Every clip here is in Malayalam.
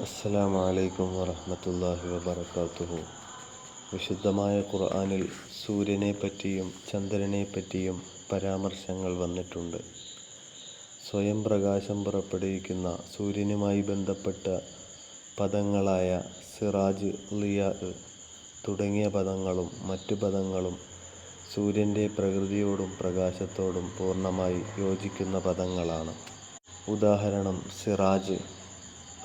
അസ്സലാമു അലൈക്കും വറഹ്മത്തുള്ളാഹി വബറകാതുഹു വിശുദ്ധമായ ഖുർആനിൽ സൂര്യനെ പറ്റിയും ചന്ദ്രനെ പറ്റിയും പരാമർശങ്ങൾ വന്നിട്ടുണ്ട്. സ്വയം പ്രകാശം പുറപ്പെടുവിക്കുന്ന സൂര്യനുമായി ബന്ധപ്പെട്ട പദങ്ങളായ സിറാജ് ലിയാ തുടങ്ങിയ പദങ്ങളും മറ്റു പദങ്ങളും സൂര്യന്റെ പ്രകൃതിയോടും പ്രകാശത്തോടും പൂർണമായി യോജിക്കുന്ന പദങ്ങളാണ്. ഉദാഹരണം സിറാജ്.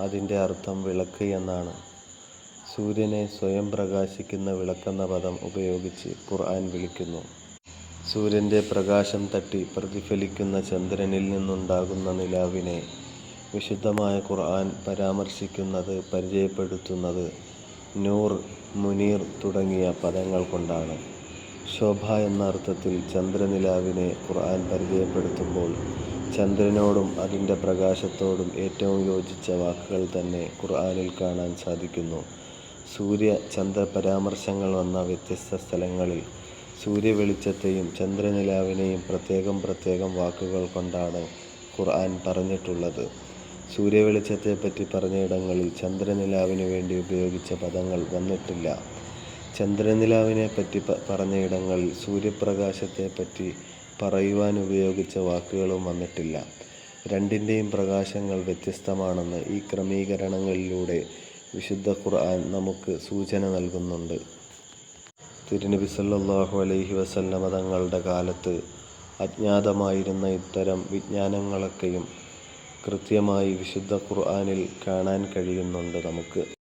അതിന്റെ അർത്ഥം വിളക്ക് എന്നാണ്. സൂര്യനെ സ്വയം പ്രകാശിക്കുന്ന വിളക്കെന്ന പദം ഉപയോഗിച്ച് ഖുർആൻ വിളിക്കുന്നു. സൂര്യന്റെ പ്രകാശം തട്ടി പ്രതിഫലിക്കുന്ന ചന്ദ്രനിൽ നിന്നുണ്ടാകുന്ന നിലാവിനെ വിശുദ്ധമായ ഖുർആൻ പരാമർശിക്കുന്നത് പരിചയപ്പെടുത്തുന്നത് നൂർ മുനീർ തുടങ്ങിയ പദങ്ങൾ കൊണ്ടാണ്. ശോഭ എന്ന അർത്ഥത്തിൽ ചന്ദ്രനിലാവിനെ ഖുർആൻ പരിചയപ്പെടുത്തുമ്പോൾ ചന്ദ്രനോടും അതിന്റെ പ്രകാശത്തോടും ഏറ്റവും യോജിച്ച വാക്കുകൾ തന്നെ ഖുർആനിൽ കാണാൻ സാധിക്കുന്നു. സൂര്യ ചന്ദ്ര പരാമർശങ്ങൾ വന്ന വ്യത്യസ്ത സ്ഥലങ്ങളിൽ സൂര്യവെളിച്ചത്തെയും ചന്ദ്രനിലാവിനെയും പ്രത്യേകം പ്രത്യേകം വാക്കുകൾ കൊണ്ടാണ് ഖുർആൻ പറഞ്ഞിട്ടുള്ളത്. സൂര്യവെളിച്ചത്തെപ്പറ്റി പറഞ്ഞയിടങ്ങളിൽ ചന്ദ്രനിലാവിനു വേണ്ടി ഉപയോഗിച്ച പദങ്ങൾ വന്നിട്ടില്ല. ചന്ദ്രനിലാവിനെ പറ്റി പറഞ്ഞയിടങ്ങളിൽ സൂര്യപ്രകാശത്തെപ്പറ്റി പറയുവാൻ ഉപയോഗിച്ച വാക്കുകളും വന്നിട്ടില്ല. രണ്ടിന്റെയും പ്രകാശങ്ങൾ വ്യത്യസ്തമാണെന്ന് ഈ ക്രമീകരണങ്ങളിലൂടെ വിശുദ്ധ ഖുർആൻ നമുക്ക് സൂചന നൽകുന്നുണ്ട്. തിരുനബി സല്ലല്ലാഹു അലൈഹി വസല്ലമ തങ്ങളുടെ കാലത്ത് അജ്ഞാതമായിരുന്ന ഇത്തരം വിജ്ഞാനങ്ങളൊക്കെയും കൃത്യമായി വിശുദ്ധ ഖുർആനിൽ കാണാൻ കഴിയുന്നുണ്ട് നമുക്ക്.